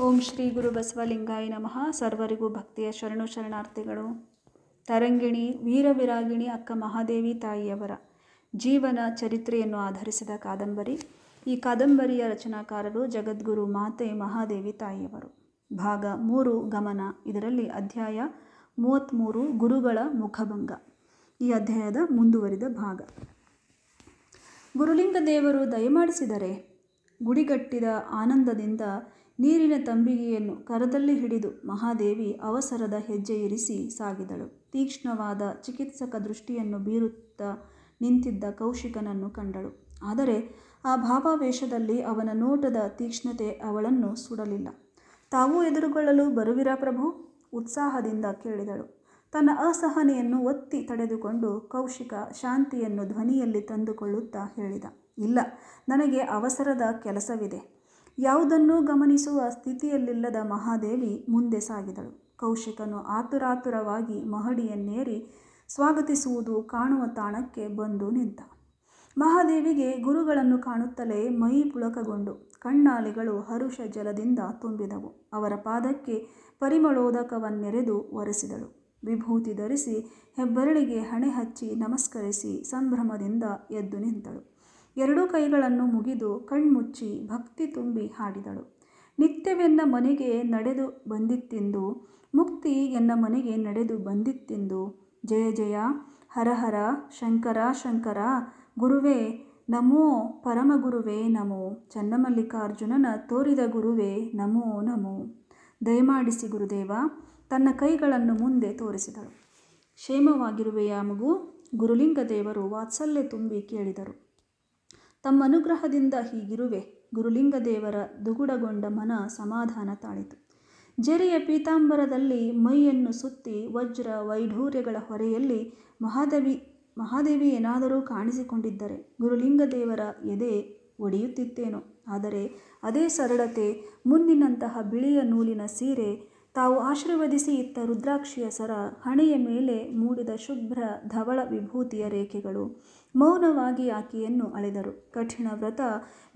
ಓಂ ಶ್ರೀ ಗುರು ಬಸವಲಿಂಗಾಯ ನಮಃ. ಸರ್ವರಿಗೂ ಭಕ್ತಿಯ ಶರಣು ಶರಣಾರ್ಥಿಗಳು. ತರಂಗಿಣಿ ವೀರವಿರಾಗಿಣಿ ಅಕ್ಕ ಮಹಾದೇವಿ ತಾಯಿಯವರ ಜೀವನ ಚರಿತ್ರೆಯನ್ನು ಆಧರಿಸಿದ ಕಾದಂಬರಿ. ಈ ಕಾದಂಬರಿಯ ರಚನಾಕಾರರು ಜಗದ್ಗುರು ಮಾತೆ ಮಹಾದೇವಿ ತಾಯಿಯವರು. ಭಾಗ ಮೂರು, ಗಮನ. ಇದರಲ್ಲಿ ಅಧ್ಯಾಯ ಮೂವತ್ತ್ಮೂರು ಗುರುಗಳ ಮುಖಭಂಗ. ಈ ಅಧ್ಯಾಯದ ಮುಂದುವರಿದ ಭಾಗ. ಗುರುಲಿಂಗ ದೇವರು ದಯಮಾಡಿಸಿದರೆ ಗುಡಿಗಟ್ಟಿದ ಆನಂದದಿಂದ ನೀರಿನ ತಂಬಿಗೆಯನ್ನು ಕರದಲ್ಲಿ ಹಿಡಿದು ಮಹಾದೇವಿ ಅವಸರದ ಹೆಜ್ಜೆ ಇರಿಸಿ ಸಾಗಿದಳು. ತೀಕ್ಷ್ಣವಾದ ಚಿಕಿತ್ಸಕ ದೃಷ್ಟಿಯನ್ನು ಬೀರುತ್ತಾ ನಿಂತಿದ್ದ ಕೌಶಿಕನನ್ನು ಕಂಡಳು. ಆದರೆ ಆ ಭಾವಾವೇಶದಲ್ಲಿ ಅವನ ನೋಟದ ತೀಕ್ಷ್ಣತೆ ಅವಳನ್ನು ಸುಡಲಿಲ್ಲ. ತಾವು ಎದುರುಗೊಳ್ಳಲು ಬರುವಿರಾ ಪ್ರಭು? ಉತ್ಸಾಹದಿಂದ ಕೇಳಿದಳು. ತನ್ನ ಅಸಹನೆಯನ್ನು ಒತ್ತಿ ತಡೆದುಕೊಂಡು ಕೌಶಿಕ ಶಾಂತಿಯನ್ನು ಧ್ವನಿಯಲ್ಲಿ ತಂದುಕೊಳ್ಳುತ್ತಾ ಹೇಳಿದ, ಇಲ್ಲ, ನನಗೆ ಅವಸರದ ಕೆಲಸವಿದೆ. ಯಾವುದನ್ನೂ ಗಮನಿಸುವ ಸ್ಥಿತಿಯಲ್ಲಿಲ್ಲದ ಮಹಾದೇವಿ ಮುಂದೆ ಸಾಗಿದಳು. ಕೌಶಿಕನು ಆತುರಾತುರವಾಗಿ ಮಹಡಿಯನ್ನೇರಿ ಸ್ವಾಗತಿಸುವುದು ಕಾಣುವ ತಾಣಕ್ಕೆ ಬಂದು ನಿಂತ. ಮಹಾದೇವಿಗೆ ಗುರುಗಳನ್ನು ಕಾಣುತ್ತಲೇ ಮೈ ಪುಳಕಗೊಂಡು ಕಣ್ಣಾಲಿಗಳು ಹರುಷ ಜಲದಿಂದ ತುಂಬಿದವು. ಅವರ ಪಾದಕ್ಕೆ ಪರಿಮಳೋದಕವನ್ನೆರೆದು ಒರೆಸಿದಳು. ವಿಭೂತಿ ಧರಿಸಿ ಹೆಬ್ಬೆರಳಿಗೆ ಹಣೆ ಹಚ್ಚಿ ನಮಸ್ಕರಿಸಿ ಸಂಭ್ರಮದಿಂದ ಎದ್ದು ನಿಂತಳು. ಎರಡೂ ಕೈಗಳನ್ನು ಮುಗಿದು ಕಣ್ಮುಚ್ಚಿ ಭಕ್ತಿ ತುಂಬಿ ಹಾಡಿದಳು. ನಿತ್ಯವೆನ್ನ ಮನೆಗೆ ನಡೆದು ಬಂದಿತ್ತೆಂದು, ಮುಕ್ತಿ ಎನ್ನ ಮನೆಗೆ ನಡೆದು ಬಂದಿತ್ತೆಂದು, ಜಯ ಜಯ ಹರಹರ ಶಂಕರ ಶಂಕರ, ಗುರುವೇ ನಮೋ ಪರಮಗುರುವೇ ನಮೋ, ಚನ್ನಮಲ್ಲಿಕಾರ್ಜುನನ ತೋರಿದ ಗುರುವೇ ನಮೋ ನಮೋ. ದಯಮಾಡಿಸಿ ಗುರುದೇವ, ತನ್ನ ಕೈಗಳನ್ನು ಮುಂದೆ ತೋರಿಸಿದಳು. ಕ್ಷೇಮವಾಗಿರುವೆಯ ಮಗು? ಗುರುಲಿಂಗ ದೇವರು ವಾತ್ಸಲ್ಯ ತುಂಬಿ ಕೇಳಿದರು. ತಮ್ಮ ಅನುಗ್ರಹದಿಂದ ಹೀಗಿರುವೆ. ಗುರುಲಿಂಗದೇವರ ದುಗುಡಗೊಂಡ ಮನ ಸಮಾಧಾನ ತಾಳಿತು. ಜರಿಯ ಪೀತಾಂಬರದಲ್ಲಿ ಮೈಯನ್ನು ಸುತ್ತಿ ವಜ್ರ ವೈಢೂರ್ಯಗಳ ಹೊರೆಯಲ್ಲಿ ಮಹಾದೇವಿ ಮಹಾದೇವಿ ಏನಾದರೂ ಕಾಣಿಸಿಕೊಂಡಿದ್ದರೆ ಗುರುಲಿಂಗದೇವರ ಎದೆ ಒಡೆಯುತ್ತಿತ್ತೇನೋ. ಆದರೆ ಅದೇ ಸರಳತೆ, ಮುಂದಿನಂತಹ ಬಿಳಿಯ ನೂಲಿನ ಸೀರೆ ತಾವು ಆಶೀರ್ವದಿಸಿ ಇತ್ತ ರುದ್ರಾಕ್ಷಿಯ ಸರ ಹಣೆಯ ಮೇಲೆ ಮೂಡಿದ ಶುಭ್ರ ಧವಳ ವಿಭೂತಿಯ ರೇಖೆಗಳು ಮೌನವಾಗಿ ಆಕೆಯನ್ನು ಅಳೆದರು. ಕಠಿಣ ವ್ರತ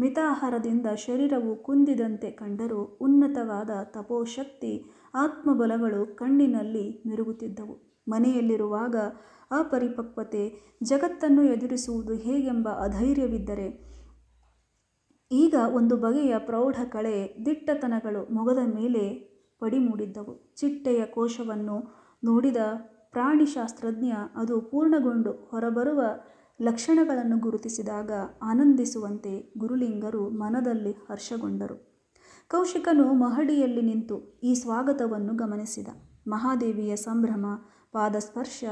ಮಿತಾಹಾರದಿಂದ ಶರೀರವು ಕುಂದಿದಂತೆ ಕಂಡರೂ ಉನ್ನತವಾದ ತಪೋಶಕ್ತಿ ಆತ್ಮಬಲಗಳು ಕಣ್ಣಿನಲ್ಲಿ ಮಿರುಗುತ್ತಿದ್ದವು. ಮನೆಯಲ್ಲಿರುವಾಗ ಅಪರಿಪಕ್ವತೆ ಜಗತ್ತನ್ನು ಎದುರಿಸುವುದು ಹೇಗೆಂಬ ಅಧೈರ್ಯವಿದ್ದರೆ ಈಗ ಒಂದು ಬಗೆಯ ಪ್ರೌಢ ಕಳೆ ದಿಟ್ಟತನಗಳು ಮೊಗದ ಮೇಲೆ ಪಡಿಮೂಡಿದ್ದವು. ಚಿಟ್ಟೆಯ ಕೋಶವನ್ನು ನೋಡಿದ ಪ್ರಾಣಿಶಾಸ್ತ್ರಜ್ಞ ಅದು ಪೂರ್ಣಗೊಂಡು ಹೊರಬರುವ ಲಕ್ಷಣಗಳನ್ನು ಗುರುತಿಸಿದಾಗ ಆನಂದಿಸುವಂತೆ ಗುರುಲಿಂಗರು ಮನದಲ್ಲಿ ಹರ್ಷಗೊಂಡರು. ಕೌಶಿಕನು ಮಹಡಿಯಲ್ಲಿ ನಿಂತು ಈ ಸ್ವಾಗತವನ್ನು ಗಮನಿಸಿದ. ಮಹಾದೇವಿಯ ಸಂಭ್ರಮ, ಪಾದಸ್ಪರ್ಶ,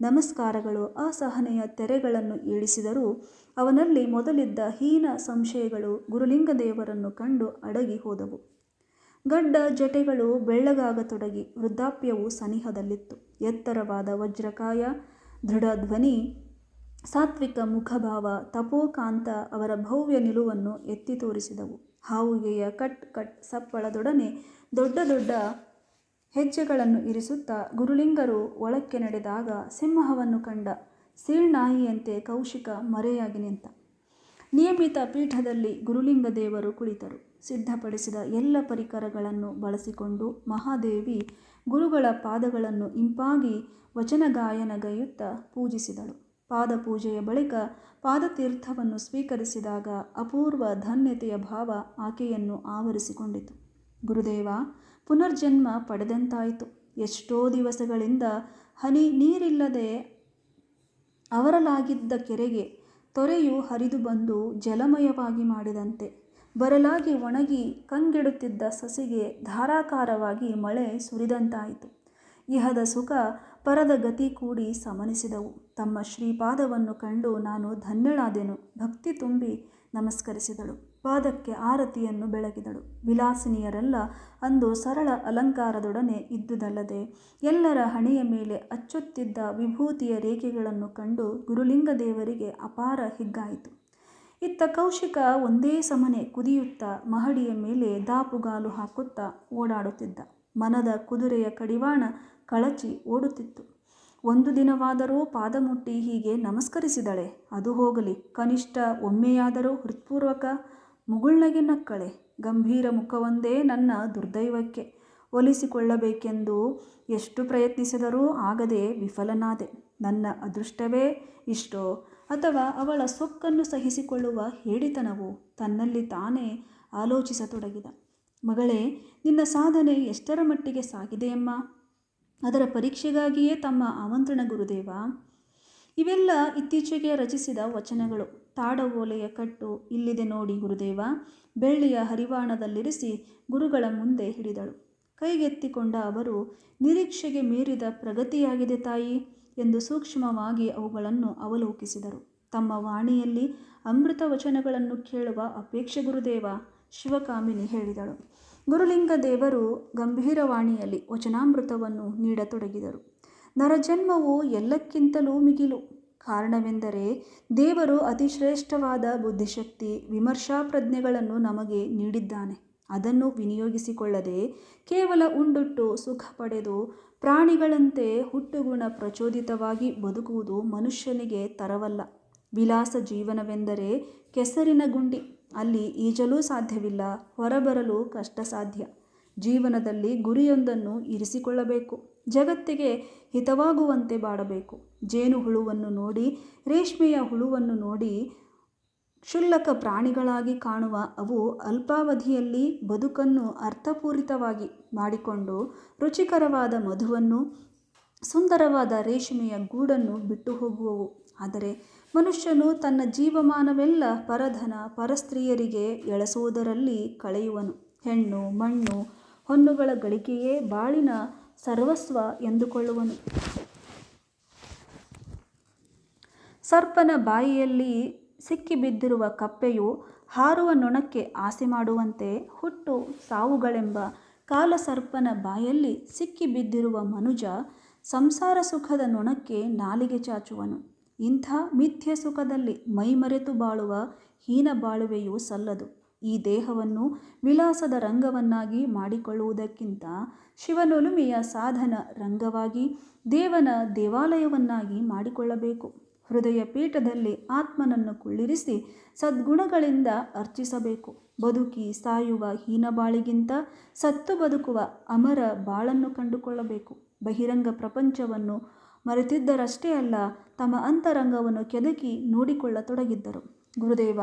ನಮಸ್ಕಾರಗಳು, ಅಸಹನೆಯ ತೆರೆಗಳನ್ನು ಏಳಿಸಿದರೂ ಅವನಲ್ಲಿ ಮೊದಲಿದ್ದ ಹೀನ ಸಂಶಯಗಳು ಗುರುಲಿಂಗದೇವರನ್ನು ಕಂಡು ಅಡಗಿ ಹೋದವು. ಗಡ್ಡ ಜಟೆಗಳು ಬೆಳ್ಳಗಾಗತೊಡಗಿ ವೃದ್ಧಾಪ್ಯವು ಸನಿಹದಲ್ಲಿತ್ತು. ಎತ್ತರವಾದ ವಜ್ರಕಾಯ ದೃಢ ಧ್ವನಿ ಸಾತ್ವಿಕ ಮುಖಭಾವ, ತಪೋಕಾಂತ ಅವರ ಭವ್ಯ ನಿಲುವನ್ನು ಎತ್ತಿ ತೋರಿಸಿದವು. ಹಾವುಗೆಯ ಕಟ್ ಕಟ್ ಸಪ್ಪಳದೊಡನೆ ದೊಡ್ಡ ದೊಡ್ಡ ಹೆಜ್ಜೆಗಳನ್ನು ಇರಿಸುತ್ತಾ ಗುರುಲಿಂಗರು ಒಳಕ್ಕೆ ನಡೆದಾಗ ಸಿಂಹವನ್ನು ಕಂಡ ಸೀಳ್ನಾಯಿಯಂತೆ ಕೌಶಿಕ ಮರೆಯಾಗಿ ನಿಂತ. ನಿಯಮಿತ ಪೀಠದಲ್ಲಿ ಗುರುಲಿಂಗ ದೇವರು ಕುಳಿತರು. ಸಿದ್ಧಪಡಿಸಿದ ಎಲ್ಲ ಪರಿಕರಗಳನ್ನು ಬಳಸಿಕೊಂಡು ಮಹಾದೇವಿ ಗುರುಗಳ ಪಾದಗಳನ್ನು ಇಂಪಾಗಿ ವಚನಗಾಯನಗೈಯುತ್ತ ಪೂಜಿಸಿದಳು. ಪಾದಪೂಜೆಯ ಬಳಿಕ ಪಾದತೀರ್ಥವನ್ನು ಸ್ವೀಕರಿಸಿದಾಗ ಅಪೂರ್ವ ಧನ್ಯತೆಯ ಭಾವ ಆಕೆಯನ್ನು ಆವರಿಸಿಕೊಂಡಿತು. ಗುರುದೇವ, ಪುನರ್ಜನ್ಮ ಪಡೆದಂತಾಯಿತು. ಎಷ್ಟೋ ದಿವಸಗಳಿಂದ ಹನಿ ನೀರಿಲ್ಲದೆ ಅವರಲಾಗಿದ್ದ ಕೆರೆಗೆ ತೊರೆಯು ಹರಿದು ಬಂದು ಜಲಮಯವಾಗಿ ಮಾಡಿದಂತೆ. ಬರಲಾಗಿ ಒಣಗಿ ಕಂಗೆಡುತ್ತಿದ್ದ ಸಸಿಗೆ ಧಾರಾಕಾರವಾಗಿ ಮಳೆ ಸುರಿದಂತಾಯಿತು. ಇಹದ ಸುಖ ಪರದ ಗತಿ ಕೂಡಿ ಸಮನಿಸಿದವು. ತಮ್ಮ ಶ್ರೀಪಾದವನ್ನು ಕಂಡು ನಾನು ಧನ್ಯಳಾದೆನು. ಭಕ್ತಿ ತುಂಬಿ ನಮಸ್ಕರಿಸಿದಳು. ಪಾದಕ್ಕೆ ಆರತಿಯನ್ನು ಬೆಳಗಿದಳು. ವಿಲಾಸಿನಿಯರೆಲ್ಲ ಅಂದು ಸರಳ ಅಲಂಕಾರದೊಡನೆ ಇದ್ದುದಲ್ಲದೆ ಎಲ್ಲರ ಹಣೆಯ ಮೇಲೆ ಅಚ್ಚೊತ್ತಿದ್ದ ವಿಭೂತಿಯ ರೇಖೆಗಳನ್ನು ಕಂಡು ಗುರುಲಿಂಗ ದೇವರಿಗೆ ಅಪಾರ ಹಿಗ್ಗಾಯಿತು. ಇತ್ತ ಕೌಶಿಕ ಒಂದೇ ಸಮನೆ ಕುದಿಯುತ್ತಾ ಮಹಡಿಯ ಮೇಲೆ ದಾಪುಗಾಲು ಹಾಕುತ್ತಾ ಓಡಾಡುತ್ತಿದ್ದ. ಮನದ ಕುದುರೆಯ ಕಡಿವಾಣ ಕಳಚಿ ಓಡುತ್ತಿತ್ತು. ಒಂದು ದಿನವಾದರೂ ಪಾದ ಮುಟ್ಟಿ ಹೀಗೆ ನಮಸ್ಕರಿಸಿದಳೆ. ಅದು ಹೋಗಲಿ. ಕನಿಷ್ಠ ಒಮ್ಮೆಯಾದರೂ ಹೃತ್ಪೂರ್ವಕ ಮುಗುಳ್ನಗೆ ನಕ್ಕಳೆ. ಗಂಭೀರ ಮುಖವೊಂದೇ ನನ್ನ ದುರ್ದೈವಕ್ಕೆ. ಒಲಿಸಿಕೊಳ್ಳಬೇಕೆಂದು ಎಷ್ಟು ಪ್ರಯತ್ನಿಸಿದರೂ ಆಗದೆ ವಿಫಲನಾದೆ. ನನ್ನ ಅದೃಷ್ಟವೇ ಇಷ್ಟೋ? ಅಥವಾ ಅವಳ ಸೊಕ್ಕನ್ನು ಸಹಿಸಿಕೊಳ್ಳುವ ಹೇಳಿತನವು ತನ್ನಲ್ಲಿ ತಾನೇ ಆಲೋಚಿಸತೊಡಗಿದ. ಮಗಳೇ, ನಿನ್ನ ಸಾಧನೆ ಎಷ್ಟರ ಮಟ್ಟಿಗೆ ಸಾಗಿದೆಯಮ್ಮ ಅದರ ಪರೀಕ್ಷೆಗಾಗಿಯೇ ತಮ್ಮ ಆಮಂತ್ರಣ ಗುರುದೇವ. ಇವೆಲ್ಲ ಇತ್ತೀಚೆಗೆ ರಚಿಸಿದ ವಚನಗಳು. ತಾಡ ಓಲೆಯ ಕಟ್ಟು ಇಲ್ಲಿದೆ ನೋಡಿ ಗುರುದೇವ. ಬೆಳ್ಳಿಯ ಹರಿವಾಣದಲ್ಲಿರಿಸಿ ಗುರುಗಳ ಮುಂದೆ ಹಿಡಿದಳು. ಕೈಗೆತ್ತಿಕೊಂಡ ಅವರು, ನಿರೀಕ್ಷೆಗೆ ಮೀರಿದ ಪ್ರಗತಿಯಾಗಿದೆ ತಾಯಿ ಎಂದು ಸೂಕ್ಷ್ಮವಾಗಿ ಅವುಗಳನ್ನು ಅವಲೋಕಿಸಿದರು. ತಮ್ಮ ವಾಣಿಯಲ್ಲಿ ಅಮೃತ ವಚನಗಳನ್ನು ಕೇಳುವ ಅಪೇಕ್ಷೆ ಗುರುದೇವ ಶಿವಕಾಮಿನಿ ಹೇಳಿದಳು. ಗುರುಲಿಂಗ ದೇವರು ಗಂಭೀರವಾಣಿಯಲ್ಲಿ ವಚನಾಮೃತವನ್ನು ನೀಡತೊಡಗಿದರು. ನರಜನ್ಮವು ಎಲ್ಲಕ್ಕಿಂತಲೂ ಮಿಗಿಲು. ಕಾರಣವೆಂದರೆ ದೇವರು ಅತಿಶ್ರೇಷ್ಠವಾದ ಬುದ್ಧಿಶಕ್ತಿ ವಿಮರ್ಶಾ ಪ್ರಜ್ಞೆಗಳನ್ನು ನಮಗೆ ನೀಡಿದ್ದಾನೆ. ಅದನ್ನು ವಿನಿಯೋಗಿಸಿಕೊಳ್ಳದೆ ಕೇವಲ ಉಂಡುಟ್ಟು ಸುಖ ಪಡೆದು ಪ್ರಾಣಿಗಳಂತೆ ಹುಟ್ಟುಗುಣ ಪ್ರಚೋದಿತವಾಗಿ ಬದುಕುವುದು ಮನುಷ್ಯನಿಗೆ ತರವಲ್ಲ. ವಿಲಾಸ ಜೀವನವೆಂದರೆ ಕೆಸರಿನ ಗುಂಡಿ. ಅಲ್ಲಿ ಈಜಲೂ ಸಾಧ್ಯವಿಲ್ಲ, ಹೊರಬರಲು ಕಷ್ಟ ಸಾಧ್ಯ ಜೀವನದಲ್ಲಿ ಗುರಿಯೊಂದನ್ನು ಇರಿಸಿಕೊಳ್ಳಬೇಕು. ಜಗತ್ತಿಗೆ ಹಿತವಾಗುವಂತೆ ಬಾಡಬೇಕು. ಜೇನು ಹುಳುವನ್ನು ನೋಡಿ, ರೇಷ್ಮೆಯ ಹುಳುವನ್ನು ನೋಡಿ, ಕ್ಷುಲ್ಲಕ ಪ್ರಾಣಿಗಳಾಗಿ ಕಾಣುವ ಅವು ಅಲ್ಪಾವಧಿಯಲ್ಲಿ ಬದುಕನ್ನು ಅರ್ಥಪೂರಿತವಾಗಿ ಮಾಡಿಕೊಂಡು, ರುಚಿಕರವಾದ ಮಧುವನ್ನು, ಸುಂದರವಾದ ರೇಷ್ಮೆಯ ಗೂಡನ್ನು ಬಿಟ್ಟು ಹೋಗುವವು. ಆದರೆ ಮನುಷ್ಯನು ತನ್ನ ಜೀವಮಾನವೆಲ್ಲ ಪರಧನ ಪರಸ್ತ್ರೀಯರಿಗೆ ಎಳೆಸುವುದರಲ್ಲಿ ಕಳೆಯುವನು. ಹೆಣ್ಣು, ಮಣ್ಣು, ಹೊನ್ನುಗಳ ಗಳಿಕೆಯೇ ಬಾಳಿನ ಸರ್ವಸ್ವ ಎಂದುಕೊಳ್ಳುವನು. ಸರ್ಪನ ಬಾಯಿಯಲ್ಲಿ ಸಿಕ್ಕಿಬಿದ್ದಿರುವ ಕಪ್ಪೆಯು ಹಾರುವ ನೊಣಕ್ಕೆ ಆಸೆ ಮಾಡುವಂತೆ ಹುಟ್ಟು ಸಾವುಗಳೆಂಬ ಕಾಲಸರ್ಪನ ಬಾಯಲ್ಲಿ ಸಿಕ್ಕಿಬಿದ್ದಿರುವ ಮನುಜ ಸಂಸಾರ ಸುಖದ ನೊಣಕ್ಕೆ ನಾಲಿಗೆ ಚಾಚುವನು. ಇಂಥ ಮಿಥ್ಯ ಸುಖದಲ್ಲಿ ಮೈಮರೆತು ಬಾಳುವ ಹೀನ ಬಾಳುವೆಯೂ ಸಲ್ಲದು. ಈ ದೇಹವನ್ನು ವಿಲಾಸದ ರಂಗವನ್ನಾಗಿ ಮಾಡಿಕೊಳ್ಳುವುದಕ್ಕಿಂತ ಶಿವನೊಲುಮೆಯ ಸಾಧನ ರಂಗವಾಗಿ ದೇವನ ದೇವಾಲಯವನ್ನಾಗಿ ಮಾಡಿಕೊಳ್ಳಬೇಕು. ಹೃದಯ ಪೀಠದಲ್ಲಿ ಆತ್ಮನನ್ನು ಕುಳ್ಳಿರಿಸಿ ಸದ್ಗುಣಗಳಿಂದ ಅರ್ಚಿಸಬೇಕು. ಬದುಕಿ ಸಾಯುವ ಹೀನಬಾಳಿಗಿಂತ ಸತ್ತು ಬದುಕುವ ಅಮರ ಬಾಳನ್ನು ಕಂಡುಕೊಳ್ಳಬೇಕು. ಬಹಿರಂಗ ಪ್ರಪಂಚವನ್ನು ಮರೆತಿದ್ದರಷ್ಟೇ ಅಲ್ಲ ತಮ್ಮ ಅಂತರಂಗವನ್ನು ಕೆದಕಿ ನೋಡಿಕೊಳ್ಳತೊಡಗಿದ್ದರು. ಗುರುದೇವ,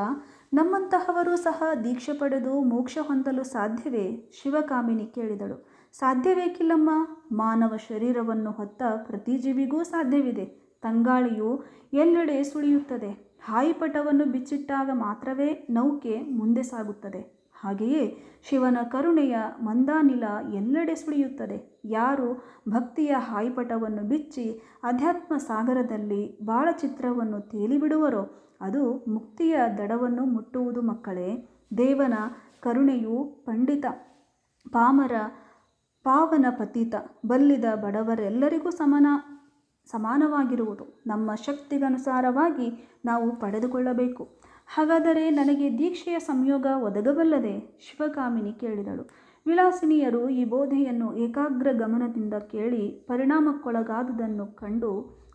ನಮ್ಮಂತಹವರು ಸಹ ದೀಕ್ಷೆ ಪಡೆದು ಮೋಕ್ಷ ಹೊಂದಲು ಸಾಧ್ಯವೇ? ಶಿವಕಾಮಿನಿ ಕೇಳಿದಳು. ಸಾಧ್ಯವೇಕಿಲ್ಲಮ್ಮ? ಮಾನವ ಶರೀರವನ್ನು ಹೊತ್ತ ಪ್ರತಿ ಜೀವಿಗೂ ಸಾಧ್ಯವಿದೆ. ತಂಗಾಳಿಯು ಎಲ್ಲೆಡೆ ಸುಳಿಯುತ್ತದೆ. ಹಾಯಿಪಟವನ್ನು ಬಿಚ್ಚಿಟ್ಟಾಗ ಮಾತ್ರವೇ ನೌಕೆ ಮುಂದೆ ಸಾಗುತ್ತದೆ. ಹಾಗೆಯೇ ಶಿವನ ಕರುಣೆಯ ಮಂದಾನಿಲ ಎಲ್ಲೆಡೆ ಸುಳಿಯುತ್ತದೆ. ಯಾರು ಭಕ್ತಿಯ ಹಾಯಿಪಟವನ್ನು ಬಿಚ್ಚಿ ಅಧ್ಯಾತ್ಮ ಸಾಗರದಲ್ಲಿ ಬಾಳಚಿತ್ರವನ್ನು ತೇಲಿಬಿಡುವರೋ, ಅದು ಮುಕ್ತಿಯ ದಡವನ್ನು ಮುಟ್ಟುವುದು ಮಕ್ಕಳೇ, ದೇವನ ಕರುಣೆಯು ಪಂಡಿತ, ಪಾಮರ ಪಾವನ ಪತಿತ ಬಲ್ಲಿದ ಬಡವರೆಲ್ಲರಿಗೂ ಸಮಾನ. ಸಮಾನವಾಗಿರುವುದು. ನಮ್ಮ ಶಕ್ತಿಗನುಸಾರವಾಗಿ ನಾವು ಪಡೆದುಕೊಳ್ಳಬೇಕು. ಹಾಗಾದರೆ ನನಗೆ ದೀಕ್ಷೆಯ ಸಂಯೋಗ ಒದಗಬಲ್ಲದೆ ಶಿವಕಾಮಿನಿ ಕೇಳಿದಳು. ವಿಲಾಸಿನಿಯರು ಈ ಬೋಧೆಯನ್ನು ಏಕಾಗ್ರ ಗಮನದಿಂದ ಕೇಳಿ ಪರಿಣಾಮಕ್ಕೊಳಗಾದುದನ್ನು ಕಂಡು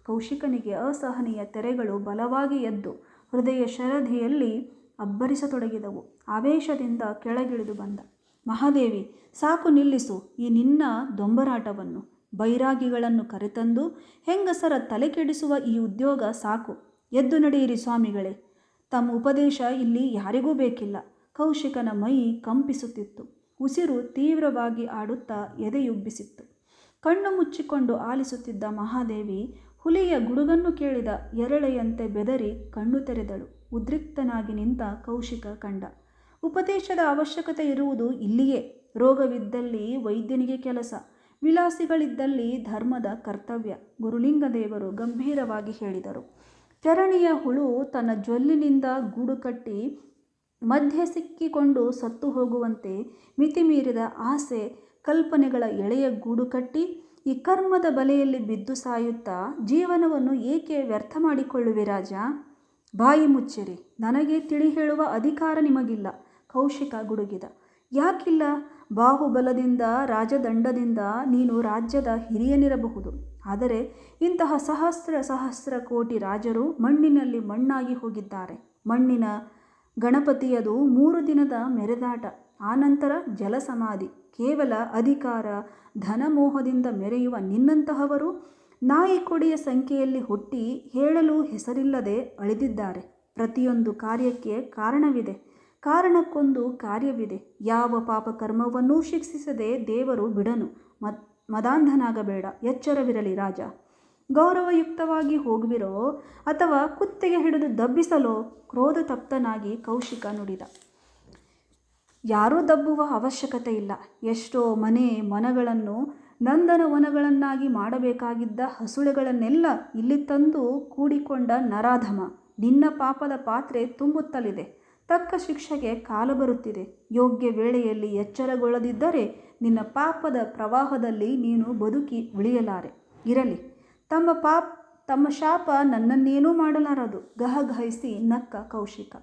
ಕೌಶಿಕನಿಗೆ ಅಸಹನೀಯ ತೆರೆಗಳು ಬಲವಾಗಿ ಎದ್ದು ಹೃದಯ ಶರಧಿಯಲ್ಲಿ ಅಬ್ಬರಿಸತೊಡಗಿದವು. ಆವೇಶದಿಂದ ಕೆಳಗಿಳಿದು ಬಂದ. ಮಹಾದೇವಿ, ಸಾಕು ನಿಲ್ಲಿಸು ಈ ನಿನ್ನ ದೊಂಬರಾಟವನ್ನು. ಬೈರಾಗಿಗಳನ್ನು ಕರೆತಂದು ಹೆಂಗಸರ ತಲೆ ಕೆಡಿಸುವ ಈ ಉದ್ಯೋಗ ಸಾಕು. ಎದ್ದು ನಡೆಯಿರಿ ಸ್ವಾಮಿಗಳೇ. ತಮ್ಮ ಉಪದೇಶ ಇಲ್ಲಿ ಯಾರಿಗೂ ಬೇಕಿಲ್ಲ. ಕೌಶಿಕನ ಮೈ ಕಂಪಿಸುತ್ತಿತ್ತು. ಉಸಿರು ತೀವ್ರವಾಗಿ ಆಡುತ್ತಾ ಎದೆಯುಬ್ಬಿಸಿತ್ತು. ಕಣ್ಣು ಮುಚ್ಚಿಕೊಂಡು ಆಲಿಸುತ್ತಿದ್ದ ಮಹಾದೇವಿ ಹುಲಿಯ ಗುಡುಗನ್ನು ಕೇಳಿದ ಎರಳೆಯಂತೆ ಬೆದರಿ ಕಣ್ಣು ತೆರೆದಳು. ಉದ್ರಿಕ್ತನಾಗಿ ನಿಂತ ಕೌಶಿಕ ಕಂಡ. ಉಪದೇಶದ ಅವಶ್ಯಕತೆ ಇರುವುದು ಇಲ್ಲಿಯೇ. ರೋಗವಿದ್ದಲ್ಲಿ ವೈದ್ಯನಿಗೆ ಕೆಲಸ. ವಿಲಾಸಿಗಳಿದ್ದಲ್ಲಿ ಧರ್ಮದ ಕರ್ತವ್ಯ, ಗುರುಲಿಂಗದೇವರು ಗಂಭೀರವಾಗಿ ಹೇಳಿದರು. ಚರಣಿಯ ಹುಳು ತನ್ನ ಜೊಲ್ಲಿನಿಂದ ಗೂಡು ಕಟ್ಟಿ ಮಧ್ಯೆ ಸಿಕ್ಕಿಕೊಂಡು ಸತ್ತು ಹೋಗುವಂತೆ ಮಿತಿಮೀರಿದ ಆಸೆ ಕಲ್ಪನೆಗಳ ಎಳೆಯ ಗೂಡು ಕಟ್ಟಿ ಈ ಕರ್ಮದ ಬಲೆಯಲ್ಲಿ ಬಿದ್ದು ಸಾಯುತ್ತಾ ಜೀವನವನ್ನು ಏಕೆ ವ್ಯರ್ಥ ಮಾಡಿಕೊಳ್ಳುವೆ ರಾಜ? ಬಾಯಿ ಮುಚ್ಚಿರಿ. ನನಗೆ ತಿಳಿ ಹೇಳುವ ಅಧಿಕಾರ ನಿಮಗಿಲ್ಲ. ಕೌಶಿಕ ಗುಡುಗಿದ. ಯಾಕಿಲ್ಲ? ಬಾಹುಬಲದಿಂದ, ರಾಜದಂಡದಿಂದ ನೀನು ರಾಜ್ಯದ ಹಿರಿಯನಿರಬಹುದು. ಆದರೆ ಇಂತಹ ಸಹಸ್ರ ಸಹಸ್ರ ಕೋಟಿ ರಾಜರು ಮಣ್ಣಿನಲ್ಲಿ ಮಣ್ಣಾಗಿ ಹೋಗಿದ್ದಾರೆ. ಮಣ್ಣಿನ ಗಣಪತಿಯದು ಮೂರು ದಿನದ ಮೆರೆದಾಟ. ಆನಂತರ ಜಲಸಮಾಧಿ. ಕೇವಲ ಅಧಿಕಾರ, ಧನಮೋಹದಿಂದ ಮೆರೆಯುವ ನಿನ್ನಂತಹವರು ನಾಯಿ ಕೊಡಿಯ ಸಂಖ್ಯೆಯಲ್ಲಿ ಹುಟ್ಟಿ ಹೇಳಲು ಹೆಸರಿಲ್ಲದೆ ಅಳಿದಿದ್ದಾರೆ. ಪ್ರತಿಯೊಂದು ಕಾರ್ಯಕ್ಕೆ ಕಾರಣವಿದೆ. ಕಾರಣಕ್ಕೊಂದು ಕಾರ್ಯವಿದೆ. ಯಾವ ಪಾಪ ಪಾಪಕರ್ಮವನ್ನೂ ಶಿಕ್ಷಿಸದೆ ದೇವರು ಬಿಡನು. ಮತ್ ಮದಾಂಧನಾಗಬೇಡ. ಎಚ್ಚರವಿರಲಿ ರಾಜ. ಗೌರವಯುಕ್ತವಾಗಿ ಹೋಗುವಿರೋ ಅಥವಾ ಕುತ್ತಿಗೆ ಹಿಡಿದು ದಬ್ಬಿಸಲೋ ಕ್ರೋಧ ತಪ್ತನಾಗಿ ಕೌಶಿಕ ನುಡಿದ. ಯಾರೂ ದಬ್ಬುವ ಅವಶ್ಯಕತೆ ಇಲ್ಲ. ಎಷ್ಟೋ ಮನೆ ಮನಗಳನ್ನು ನಂದನವನಗಳನ್ನಾಗಿ ಮಾಡಬೇಕಾಗಿದ್ದ ಹಸುಳೆಗಳನ್ನೆಲ್ಲ ಇಲ್ಲಿ ತಂದು ಕೂಡಿಕೊಂಡ ನರಾಧಮ. ನಿನ್ನ ಪಾಪದ ಪಾತ್ರೆ ತುಂಬುತ್ತಲಿದೆ. ತಕ್ಕ ಶಿಕ್ಷೆಗೆ ಕಾಲ ಬರುತ್ತಿದೆ. ಯೋಗ್ಯ ವೇಳೆಯಲ್ಲಿ ಎಚ್ಚರಗೊಳ್ಳದಿದ್ದರೆ ನಿನ್ನ ಪಾಪದ ಪ್ರವಾಹದಲ್ಲಿ ನೀನು ಬದುಕಿ ಉಳಿಯಲಾರೆ. ಇರಲಿ. ತಮ್ಮ ಪಾಪ, ತಮ್ಮ ಶಾಪ ನನ್ನನ್ನೇನೂ ಮಾಡಲಾರದು. ಗಹಗಹಿಸಿ ನಕ್ಕ ಕೌಶಿಕ.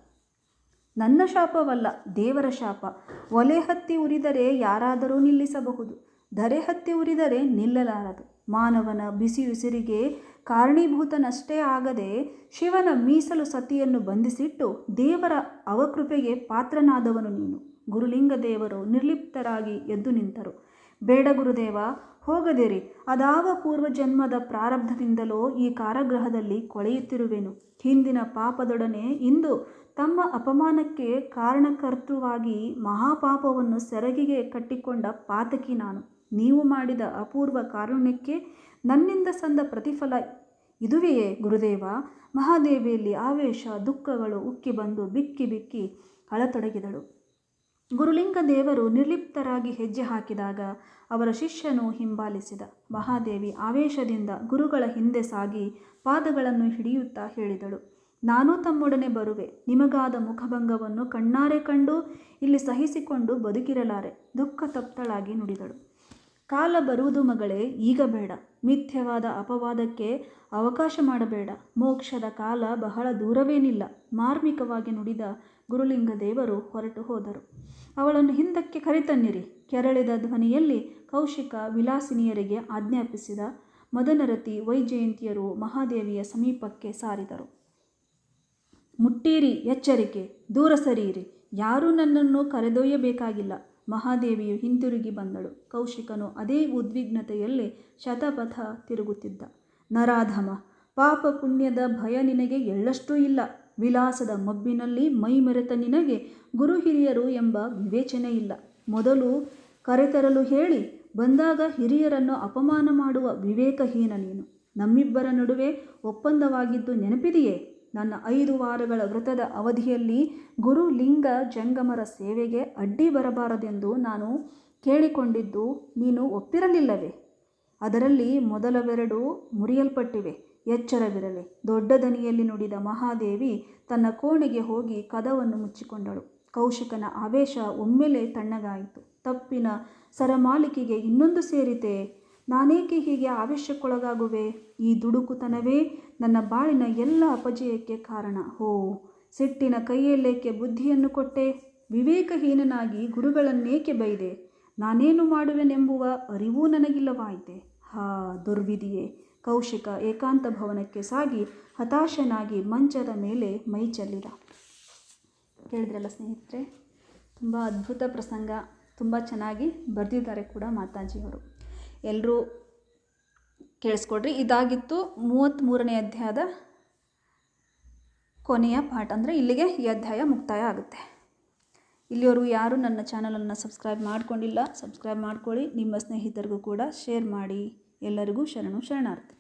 ನನ್ನ ಶಾಪವಲ್ಲ, ದೇವರ ಶಾಪ. ಒಲೆ ಹತ್ತಿ ಉರಿದರೆ ಯಾರಾದರೂ ನಿಲ್ಲಿಸಬಹುದು. ಧರೆ ಹತ್ತಿ ಉರಿದರೆ ನಿಲ್ಲಲಾರದು. ಮಾನವನ ಬಿಸಿಯುಸಿರಿಗೆ ಕಾರಣೀಭೂತನಷ್ಟೇ ಆಗದೆ ಶಿವನ ಮೀಸಲು ಸತಿಯನ್ನು ಬಂಧಿಸಿಟ್ಟು ದೇವರ ಅವಕೃಪೆಗೆ ಪಾತ್ರನಾದವನು ನೀನು. ಗುರುಲಿಂಗ ದೇವರು ನಿರ್ಲಿಪ್ತರಾಗಿ ಎದ್ದು ನಿಂತರು. ಬೇಡ ಗುರುದೇವ, ಹೋಗದಿರಿ. ಅದಾವ ಪೂರ್ವ ಜನ್ಮದ ಪ್ರಾರಬ್ಧದಿಂದಲೋ ಈ ಕಾರಾಗೃಹದಲ್ಲಿ ಕೊಳೆಯುತ್ತಿರುವೆನು. ಹಿಂದಿನ ಪಾಪದೊಡನೆ ಇಂದು ತಮ್ಮ ಅಪಮಾನಕ್ಕೆ ಕಾರಣಕರ್ತೃವಾಗಿ ಮಹಾಪಾಪವನ್ನು ಸೆರಗಿಗೆ ಕಟ್ಟಿಕೊಂಡ ಪಾತಕಿ ನಾನು. ನೀವು ಮಾಡಿದ ಅಪೂರ್ವ ಕಾರುಣ್ಯಕ್ಕೆ ನನ್ನಿಂದ ಸಂದ ಪ್ರತಿಫಲ ಇದುವೆಯೇ ಗುರುದೇವ? ಮಹಾದೇವಿಯಲ್ಲಿ ಆವೇಶ, ದುಃಖಗಳು ಉಕ್ಕಿ ಬಂದು ಬಿಕ್ಕಿ ಬಿಕ್ಕಿ ಅಳತೊಡಗಿದಳು. ಗುರುಲಿಂಗ ದೇವರು ನಿರ್ಲಿಪ್ತರಾಗಿ ಹೆಜ್ಜೆ ಹಾಕಿದಾಗ ಅವರ ಶಿಷ್ಯನು ಹಿಂಬಾಲಿಸಿದ. ಮಹಾದೇವಿ ಆವೇಶದಿಂದ ಗುರುಗಳ ಹಿಂದೆ ಸಾಗಿ ಪಾದಗಳನ್ನು ಹಿಡಿಯುತ್ತಾ ಹೇಳಿದಳು. ನಾನು ತಮ್ಮೊಡನೆ ಬರುವೆ. ನಿಮಗಾದ ಮುಖಭಂಗವನ್ನು ಕಣ್ಣಾರೆ ಕಂಡು, ಇಲ್ಲಿ ಸಹಿಸಿಕೊಂಡು ಬದುಕಿರಲಾರೆ. ದುಃಖ ತಪ್ತಳಾಗಿ ನುಡಿದಳು. ಕಾಲ ಬರುವುದು ಮಗಳೇ, ಈಗ ಬೇಡ. ಮಿಥ್ಯವಾದ ಅಪವಾದಕ್ಕೆ ಅವಕಾಶ ಮಾಡಬೇಡ. ಮೋಕ್ಷದ ಕಾಲ ಬಹಳ ದೂರವೇನಿಲ್ಲ. ಮಾರ್ಮಿಕವಾಗಿ ನುಡಿದ ಗುರುಲಿಂಗ ದೇವರು ಹೊರಟು ಹೋದರು. ಅವಳನ್ನು ಹಿಂದಕ್ಕೆ ಕರೆತನ್ನಿರಿ. ಕೆರಳಿದ ಧ್ವನಿಯಲ್ಲಿ ಕೌಶಿಕ ವಿಲಾಸಿನಿಯರಿಗೆ ಆಜ್ಞಾಪಿಸಿದ ಮದನರತಿ ವೈಜಯಂತಿಯರು ಮಹಾದೇವಿಯ ಸಮೀಪಕ್ಕೆ ಸಾರಿದರು. ಮುಟ್ಟೀರಿ, ಎಚ್ಚರಿಕೆ, ದೂರ ಸರಿಯಿರಿ. ಯಾರೂ ನನ್ನನ್ನು ಕರೆದೊಯ್ಯಬೇಕಾಗಿಲ್ಲ. ಮಹಾದೇವಿಯು ಹಿಂತಿರುಗಿ ಬಂದಳು. ಕೌಶಿಕನು ಅದೇ ಉದ್ವಿಗ್ನತೆಯಲ್ಲಿ ಶತಪಥ ತಿರುಗುತ್ತಿದ್ದ. ನರಾಧಮ, ಪಾಪ ಪುಣ್ಯದ ಭಯ ನಿನಗೆ ಎಳ್ಳಷ್ಟೂ ಇಲ್ಲ. ವಿಲಾಸದ ಮಬ್ಬಿನಲ್ಲಿ ಮೈ ಮೆರೆತ ನಿನಗೆ ಗುರು ಹಿರಿಯರು ಎಂಬ ವಿವೇಚನೆ ಇಲ್ಲ. ಮೊದಲು ಕರೆತರಲು ಹೇಳಿ, ಬಂದಾಗ ಹಿರಿಯರನ್ನು ಅಪಮಾನ ಮಾಡುವ ವಿವೇಕಹೀನ ನೀನು. ನಮ್ಮಿಬ್ಬರ ನಡುವೆ ಒಪ್ಪಂದವಾಗಿದ್ದು ನೆನಪಿದೆಯೇ? ನನ್ನ ಐದು ವಾರಗಳ ವ್ರತದ ಅವಧಿಯಲ್ಲಿ ಗುರು ಲಿಂಗ ಜಂಗಮರ ಸೇವೆಗೆ ಅಡ್ಡಿ ಬರಬಾರದೆಂದು ನಾನು ಕೇಳಿಕೊಂಡಿದ್ದು ನೀನು ಒಪ್ಪಿರಲಿಲ್ಲವೇ? ಅದರಲ್ಲಿ ಮೊದಲವೆರಡು ಮುರಿಯಲ್ಪಟ್ಟಿವೆ. ಎಚ್ಚರವಿರಲಿ. ದೊಡ್ಡ ದನಿಯಲ್ಲಿ ನುಡಿದ ಮಹಾದೇವಿ ತನ್ನ ಕೋಣೆಗೆ ಹೋಗಿ ಕದವನ್ನು ಮುಚ್ಚಿಕೊಂಡಳು. ಕೌಶಿಕನ ಆವೇಶ ಒಮ್ಮೆಲೆ ತಣ್ಣಗಾಯಿತು. ತಪ್ಪಿನ ಸರಮಾಲಿಕೆಗೆ ಇನ್ನೊಂದು ಸೇರಿತೆ? ನಾನೇಕೆ ಹೀಗೆ ಆವೇಶಕ್ಕೊಳಗಾಗುವೆ? ಈ ದುಡುಕುತನವೇ ನನ್ನ ಬಾಳಿನ ಎಲ್ಲ ಅಪಜಯಕ್ಕೆ ಕಾರಣ. ಹೋ, ಸಿಟ್ಟಿನ ಕೈಯಲ್ಲೇಕೆ ಬುದ್ಧಿಯನ್ನು ಕೊಟ್ಟೆ? ವಿವೇಕಹೀನನಾಗಿ ಗುರುಗಳನ್ನೇಕೆ ಬೈದೆ? ನಾನೇನು ಮಾಡುವೆನೆಂಬುವ ಅರಿವೂ ನನಗಿಲ್ಲವಾಯಿತೆ. ಹಾ, ದುರ್ವಿಧಿಯೇ, ಕೌಶಿಕ ಏಕಾಂತ ಭವನಕ್ಕೆ ಸಾಗಿ ಹತಾಶನಾಗಿ ಮಂಚದ ಮೇಲೆ ಮೈ ಚೆಲ್ಲಿದ. ಕೇಳಿದ್ರಲ್ಲ ಸ್ನೇಹಿತರೆ, ತುಂಬ ಅದ್ಭುತ ಪ್ರಸಂಗ, ತುಂಬ ಚೆನ್ನಾಗಿ ಬರೆದಿದ್ದಾರೆ ಕೂಡ ಮಾತಾಜಿಯವರು. ಎಲ್ಲರೂ ಕೇಳಿಸ್ಕೊಡ್ರಿ. ಇದಾಗಿತ್ತು ಮೂವತ್ತ್ಮೂರನೇ ಅಧ್ಯಾಯದ ಕೊನೆಯ ಪಾಠ. ಅಂದರೆ ಇಲ್ಲಿಗೆ ಈ ಅಧ್ಯಾಯ ಮುಕ್ತಾಯ ಆಗುತ್ತೆ. ಇಲ್ಲಿಯವರು ಯಾರು ನನ್ನ ಚಾನಲನ್ನು ಸಬ್ಸ್ಕ್ರೈಬ್ ಮಾಡಿಕೊಂಡಿಲ್ಲ, ಸಬ್ಸ್ಕ್ರೈಬ್ ಮಾಡ್ಕೊಳ್ಳಿ. ನಿಮ್ಮ ಸ್ನೇಹಿತರಿಗೂ ಕೂಡ ಶೇರ್ ಮಾಡಿ. ಎಲ್ಲರಿಗೂ ಶರಣು ಶರಣಾರ್ಥಿ.